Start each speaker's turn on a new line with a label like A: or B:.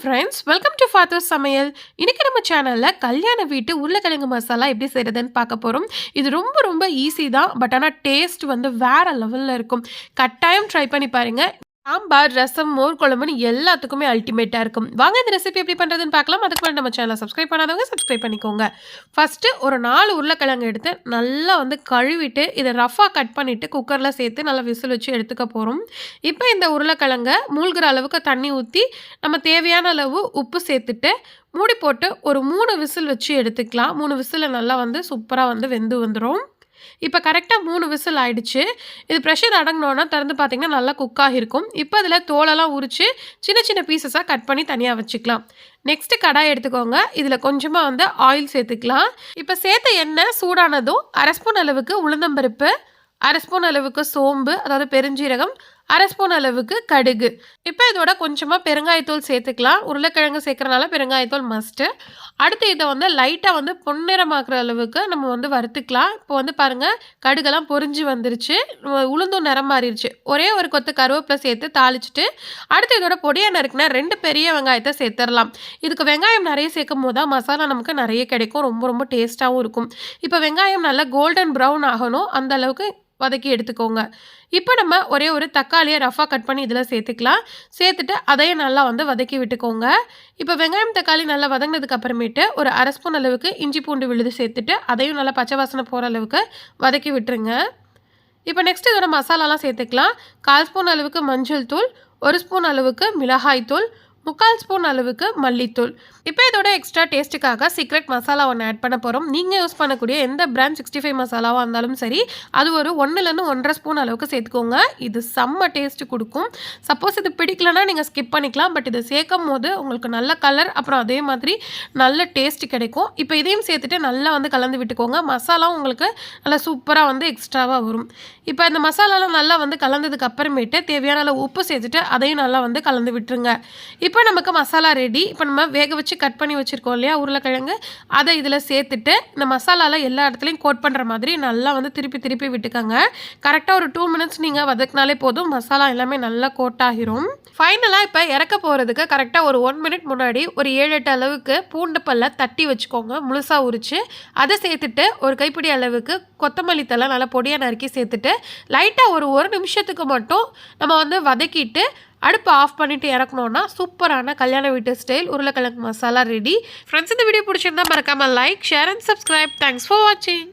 A: Friends welcome to father சமையல் இன்னைக்கு நம்ம சேனலில் கல்யாண வீட்டு உருளைக்கிழங்கு மசாலா எப்படி செய்கிறதுன்னு பார்க்க போகிறோம் இது ரொம்ப ரொம்ப ஈஸி தான் பட் ஆனால் டேஸ்ட் வந்து வேறு லெவலில் இருக்கும். கட்டாயம் ட்ரை பண்ணி பாருங்கள் சாம்பார் ரசம் மோர் குழம்புன்னு எல்லாத்துக்குமே அல்டிமேட்டாக இருக்கும். வாங்க இந்த ரெசிபி எப்படி பண்ணுறதுன்னு பார்க்கலாம். அதுக்கு முன்னாடி நம்ம சேனலை சப்ஸ்கிரைப் பண்ணாதவங்க சப்ஸ்கிரைப் பண்ணிக்கோங்க. ஃபஸ்ட்டு ஒரு நாலு உருளைக்கிழங்கு எடுத்து நல்லா வந்து கழுவிட்டு இதை ரஃபாக கட் பண்ணிவிட்டு குக்கரில் சேர்த்து நல்லா விசில் வச்சு எடுத்துக்க போகிறோம் இப்போ இந்த உருளைக்கிழங்கை மூழ்கிற அளவுக்கு தண்ணி ஊற்றி நம்ம தேவையான அளவு உப்பு சேர்த்துட்டு மூடி போட்டு ஒரு மூணு விசில் வச்சு எடுத்துக்கலாம். மூணு விசிலில் நல்லா வந்து சூப்பராக வந்து வெந்து வந்துடும் இப்போ கரெக்டாக மூணு விசில் ஆயிடுச்சு. இது ப்ரெஷர் அடங்கினோன்னா திறந்து பார்த்தீங்கன்னா நல்லா குக்காக இருக்கும் இப்போ அதில் தோலெல்லாம் உரித்து சின்ன சின்ன பீசஸாக கட் பண்ணி தனியாக வச்சுக்கலாம். நெக்ஸ்ட்டு கடாய் எடுத்துக்கோங்க. இதில் கொஞ்சமாக வந்து ஆயில் சேர்த்துக்கலாம். இப்போ சேர்த்த எண்ணெய் சூடானதும் அரை ஸ்பூன் அளவுக்கு உளுந்தம்பருப்பு அரை ஸ்பூன் அளவுக்கு சோம்பு அதாவது பெருஞ்சீரகம் அரை ஸ்பூன் அளவுக்கு கடுகு. இப்போ இதோட கொஞ்சமாக பெருங்காயத்தூள் சேர்த்துக்கலாம். உருளைக்கிழங்கு சேர்க்குறனால பெருங்காயத்தூள் மஸ்ட்டு அடுத்து இதை வந்து லைட்டாக வந்து பொன்னிறமாக்குற அளவுக்கு நம்ம வந்து வறுத்துக்கலாம். இப்போ வந்து பாருங்கள் கடுகெல்லாம் பொரிஞ்சு வந்துருச்சு. உளுந்தும் நிறம் மாறிடுச்சு ஒரே ஒரு கொத்து கருவேப்பிலை சேர்த்து தாளிச்சிட்டு அடுத்து இதோட பொடியை நறுக்குனா ரெண்டு பெரிய வெங்காயத்தை சேர்த்துடலாம். இதுக்கு வெங்காயம் நிறைய சேர்க்கும் போது தான் மசாலா நமக்கு நிறைய கிடைக்கும். ரொம்ப ரொம்ப டேஸ்ட்டாகவும் இருக்கும். இப்போ வெங்காயம் நல்லா கோல்டன் ப்ரௌன் ஆகணும். அந்த அளவுக்கு வதக்கி எடுத்துக்கோங்க. இப்போ நம்ம ஒரே ஒரு தக்காளியை ரஃபாக கட் பண்ணி இதில் சேர்த்துக்கலாம். சேர்த்துட்டு அதையும் நல்லா வந்து வதக்கி விட்டுக்கோங்க. இப்போ வெங்காயம் தக்காளி நல்லா வதங்கினதுக்கு அப்புறமேட்டு ஒரு அரை ஸ்பூன் அளவுக்கு இஞ்சி பூண்டு விழுது சேர்த்துட்டு அதையும் நல்லா பச்சை வாசனை போகிற அளவுக்கு வதக்கி விட்டுருங்க. இப்போ நெக்ஸ்ட் இதோட மசாலாலாம் சேர்த்துக்கலாம். கால் ஸ்பூன் அளவுக்கு மஞ்சள் தூள் ஒரு ஸ்பூன் அளவுக்கு மிளகாய் தூள் முக்கால் ஸ்பூன் அளவுக்கு மல்லித்தூள். இப்போ இதோட எக்ஸ்ட்ரா டேஸ்ட்டுக்காக சீக்ரெட் மசாலா ஒன்று ஆட் பண்ண போகிறோம் நீங்கள் யூஸ் பண்ணக்கூடிய எந்த பிராண்ட் சிக்ஸ்டி ஃபைவ் மசாலாவாக இருந்தாலும் சரி அது ஒரு ஒன்றுலேருந்து ஒன்றரை ஸ்பூன் அளவுக்கு சேர்த்துக்கோங்க. இது செம்ம டேஸ்ட்டு கொடுக்கும். சப்போஸ் இது பிடிக்கலனா நீங்கள் ஸ்கிப் பண்ணிக்கலாம். பட் இது சேர்க்கும் போது உங்களுக்கு நல்ல கலர் அப்புறம் அதே மாதிரி நல்ல டேஸ்ட் கிடைக்கும். இப்போ இதையும் சேர்த்துட்டு நல்லா வந்து கலந்து விட்டுக்கோங்க. மசாலாவும் உங்களுக்கு நல்லா சூப்பராக வந்து எக்ஸ்ட்ராவாக வரும். இப்போ இந்த மசாலாலாம் நல்லா வந்து கலந்ததுக்கு அப்புறமேட்டு தேவையான உப்பு சேர்த்துட்டு அதையும் நல்லா வந்து கலந்து விட்டுருங்க. இப்போ இப்போ நமக்கு மசாலா ரெடி இப்போ நம்ம வேக வச்சு கட் பண்ணி வச்சுருக்கோம் இல்லையா உருளைக்கிழங்கு. அதை இதில் சேர்த்துட்டு இந்த மசாலாவில் எல்லா இடத்துலையும் கோட் பண்ணுற மாதிரி நல்லா வந்து திருப்பி திருப்பி விட்டுக்கோங்க. கரெக்டாக ஒரு டூ மினிட்ஸ் நீங்கள் வதக்கினாலே போதும். மசாலா எல்லாமே நல்லா கோட் ஆகிரும். ஃபைனலாக இப்போ இறக்க போகிறதுக்கு கரெக்டாக ஒரு ஒன் மினிட் முன்னாடி ஒரு ஏழு எட்டு அளவுக்கு பூண்டு பல்ல தட்டி வச்சுக்கோங்க. முழுசாக உரித்து அதை சேர்த்துட்டு ஒரு கைப்பிடி அளவுக்கு கொத்தமல்லி தலை நல்லா பொடியாக நறுக்கி சேர்த்துட்டு லைட்டாக ஒரு ஒரு நிமிஷத்துக்கு மட்டும் நம்ம வந்து வதக்கிட்டு அடுப்பு ஆஃப் பண்ணிட்டு இறக்கணும்னா சூப்பரான கல்யாண வீட்டு ஸ்டைல் உருளைக்கிழங்கு மசாலா ரெடி ஃப்ரெண்ட்ஸ் இந்த வீடியோ பிடிச்சிருந்தா மறக்காமல் like share and subscribe thanks for வாட்சிங்